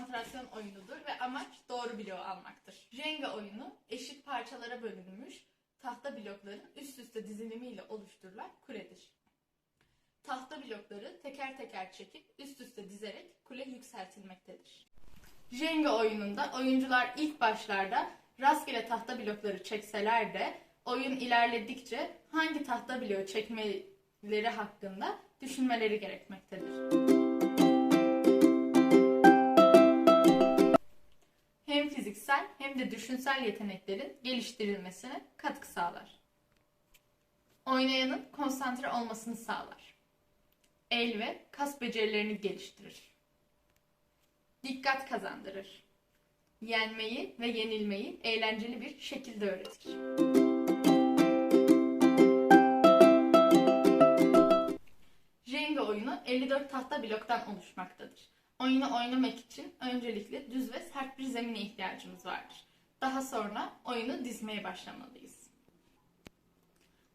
konsantrasyon oyunudur ve amaç doğru bloğu almaktır. Jenga oyunu eşit parçalara bölünmüş tahta blokların üst üste dizilimiyle oluşturulan kuledir. Tahta blokları teker teker çekip üst üste dizerek kule yükseltilmektedir. Jenga oyununda oyuncular ilk başlarda rastgele tahta blokları çekseler de oyun ilerledikçe hangi tahta bloğu çekmeleri hakkında düşünmeleri gerekmektedir. Müzik fiziksel hem de düşünsel yeteneklerin geliştirilmesine katkı sağlar. Oynayanın konsantre olmasını sağlar. El ve kas becerilerini geliştirir. Dikkat kazandırır. Yenmeyi ve yenilmeyi eğlenceli bir şekilde öğretir. Jenga oyunu 54 tahta bloktan oluşmaktadır. Oyunu oynamak için öncelikle düz ve sert bir zemine ihtiyacımız vardır. Daha sonra oyunu dizmeye başlamalıyız.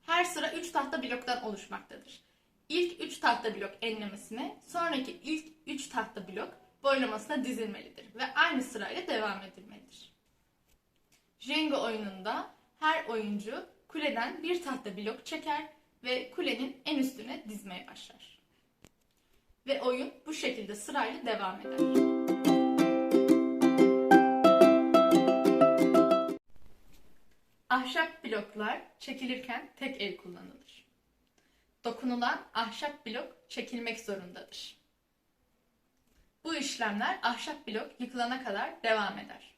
Her sıra 3 tahta bloktan oluşmaktadır. İlk 3 tahta blok enlemesine, sonraki ilk 3 tahta blok boylamasına dizilmelidir ve aynı sırayla devam edilmelidir. Jenga oyununda her oyuncu kuleden bir tahta blok çeker ve kulenin en üstüne dizmeye başlar. Ve oyun bu şekilde sırayla devam eder. Ahşap bloklar çekilirken tek el kullanılır. Dokunulan ahşap blok çekilmek zorundadır. Bu işlemler ahşap blok yıkılana kadar devam eder.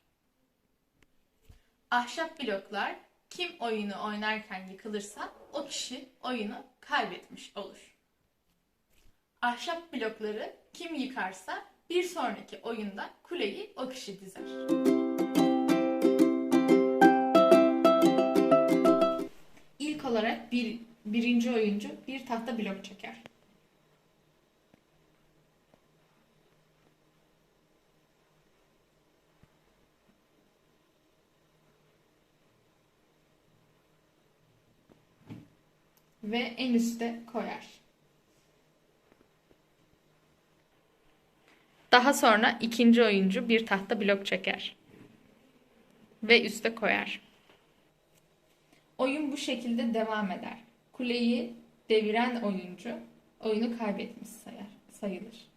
Ahşap bloklar kim oyunu oynarken yıkılırsa o kişi oyunu kaybetmiş olur. Ahşap blokları kim yıkarsa bir sonraki oyunda kuleyi o kişi dizer. İlk olarak bir, birinci oyuncu bir tahta blok çeker. Ve en üste koyar. Daha sonra ikinci oyuncu bir tahta blok çeker. Ve üste koyar. Oyun bu şekilde devam eder. Kuleyi deviren oyuncu oyunu kaybetmiş sayar, sayılır.